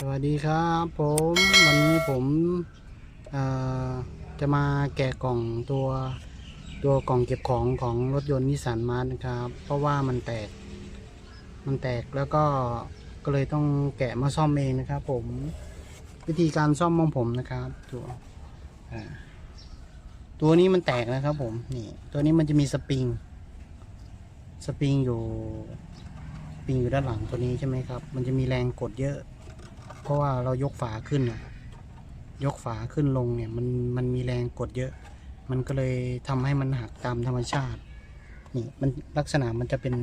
สวัสดีครับผมวันนี้ผมจะมาแกะกล่องตัวตัวกล่องเก็บของของรถยนต์นิสสันมาร์นะครับ เพราะว่ามันแตก มันแตกแล้วก็ก็เลยต้องแกะมาซ่อมเองนะครับ ผมวิธีการซ่อมของผมนะครับตัวตัวนี้มันแตกนะครับ ผมนี่ตัวนี้มันจะมีสปริง สปริงอยู่สปริงอยู่ด้านหลังตัวนี้ใช่ไหมครับ มันจะมีแรงกดเยอะ เพราะว่าเรายกฝาขึ้นน่ะยกฝาขึ้นลงเนี่ยมันมันมีแรงกดเยอะ มันก็เลยทำให้มันหักตามธรรมชาตินี่มันลักษณะมันจะเป็น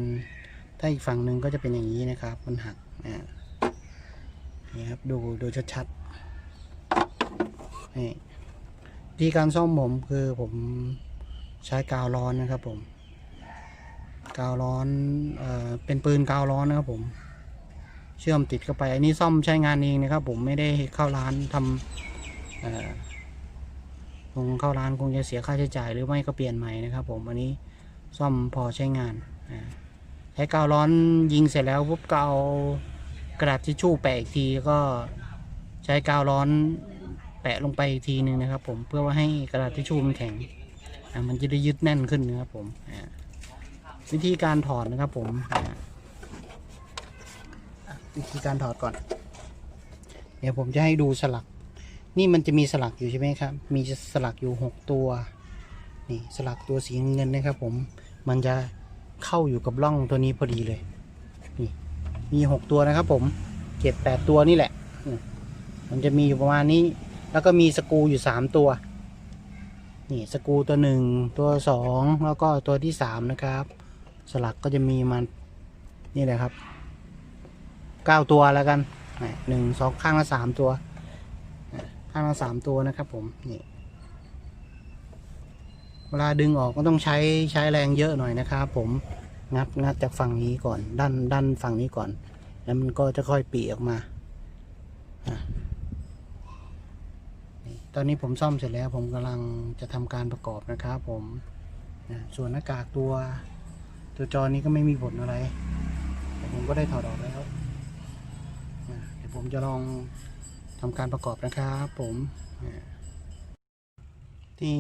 ถ้าอีกฝั่งหนึ่งก็จะเป็นอย่างนี้นะครับ มันหักอ่านี่ครับดูดูชัดๆนี่วิธีการซ่อมผมคือผมใช้กาวร้อนนะครับผม กาวร้อนเอ่อเป็นปืนกาวร้อนนะครับผม เชื่อมติดเข้าไปอันนี้ซ่อมใช้งานเองนะครับ ผมไม่ได้เข้าร้านทำคงเข้าร้านคงจะเสียค่าใช้จ่ายหรือไม่ก็เปลี่ยนใหม่นะครับผมอันนี้ซ่อมพอใช้งานใช้กาวร้อนยิงเสร็จแล้วปุ๊บก็เอากระดาษทิชชู่แปะอีกทีก็ใช้กาวร้อนแปะลงไปอีกทีหนึ่งนะครับ ผมเพื่อว่าให้กระดาษทิชชู่มันแข็งมันจะได้ยึดแน่นขึ้นนะครับผมวิธีการถอดนะครับผม วิธีการถอดก่อน เดี๋ยวผมจะให้ดูสลัก นี่มันจะมีสลักอยู่ใช่ไหมครับ มีสลักอยู่หกตัว นี่สลักตัวสีเงินนะครับผม มันจะเข้าอยู่กับร่องตัวนี้พอดีเลย นี่ มีหกตัวนะครับผมเจ็ดแปดตัวนี่แหละ มันจะมีอยู่ประมาณนี้ แล้วก็มีสกูอยู่สามตัว นี่สกูตัวหนึ่งตัวสองแล้วก็ตัวที่สามนะครับ สลักก็จะมีมันนี่แหละครับ เก้าตัวแล้วกันหนึ่งสองข้างละสามตัว ข้างละสามตัวนะครับผม นี่ เวลาดึงออกก็ต้องใช้ใช้แรงเยอะหน่อยนะครับผม งัดงัดจากฝั่งนี้ก่อน ด้านด้านฝั่งนี้ก่อน แล้วมันก็จะค่อยปีออกมาตอนนี้ผมซ่อมเสร็จแล้ว ผมกำลังจะทำการประกอบนะครับผมส่วนหน้ากากตัว ตัวจอนี้ก็ไม่มีผลอะไรแต่ผมก็ได้ถอดออกแล้ว ผมจะลองทำการประกอบนะครับผมอ่าที่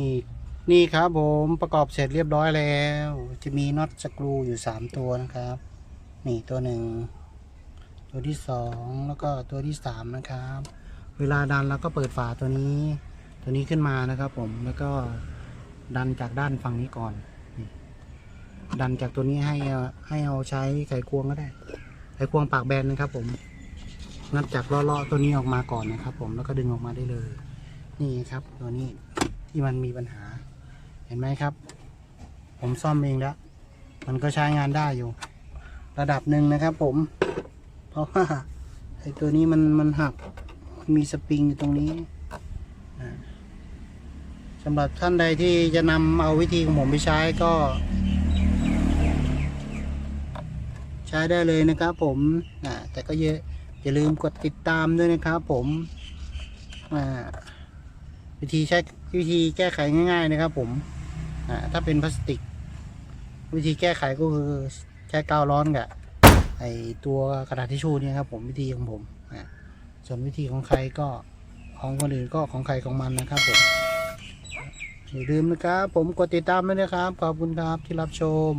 นี่ครับผมประกอบเสร็จเรียบร้อยแล้ว จะมีน็อตสกรูอยู่สามตัวนะครับ นี่ตัวหนึ่งตัวที่สองแล้วก็ตัวที่สามนะครับ เวลาดันเราก็เปิดฝาตัวนี้ ตัวนี้ขึ้นมานะครับผมแล้วก็ดันจากด้านฝั่งนี้ก่อนดันจากตัวนี้ให้ให้เอาใช้ไขควงก็ได้ ไขควงปากแบนนะครับผม งัดจากล้อๆตัวนี้ออกมาก่อนนะครับ ผมแล้วก็ดึงออกมาได้เลย นี่ครับ ตัวนี้ที่มันมีปัญหา เห็นไหมครับ ผมซ่อมเองแล้วมันก็ใช้งานได้อยู่ ระดับหนึ่งนะครับ ผม เพราะว่าไอ้ตัวนี้มันมันหักมีสปริงอยู่ตรงนี้สำหรับท่านใดที่จะนำเอาวิธีของผมไปใช้ก็ ใช้ได้เลยนะครับผมแต่ก็อย่า อย่าลืมกดติดตามด้วยนะครับ ผมวิธีใช้วิธีแก้ไขง่าย ๆ นะครับ ผมถ้าเป็นพลาสติก วิธีแก้ไขก็คือใช้กาวร้อนกับไอตัวกระดาษทิชชู่เนี่ยครับ ผมวิธีของผมส่วนวิธีของใครก็ของคนอื่นก็ของใครของมันนะครับผมอย่าลืมนะครับ ผมกดติดตามด้วยนะครับ ขอบคุณครับที่รับชม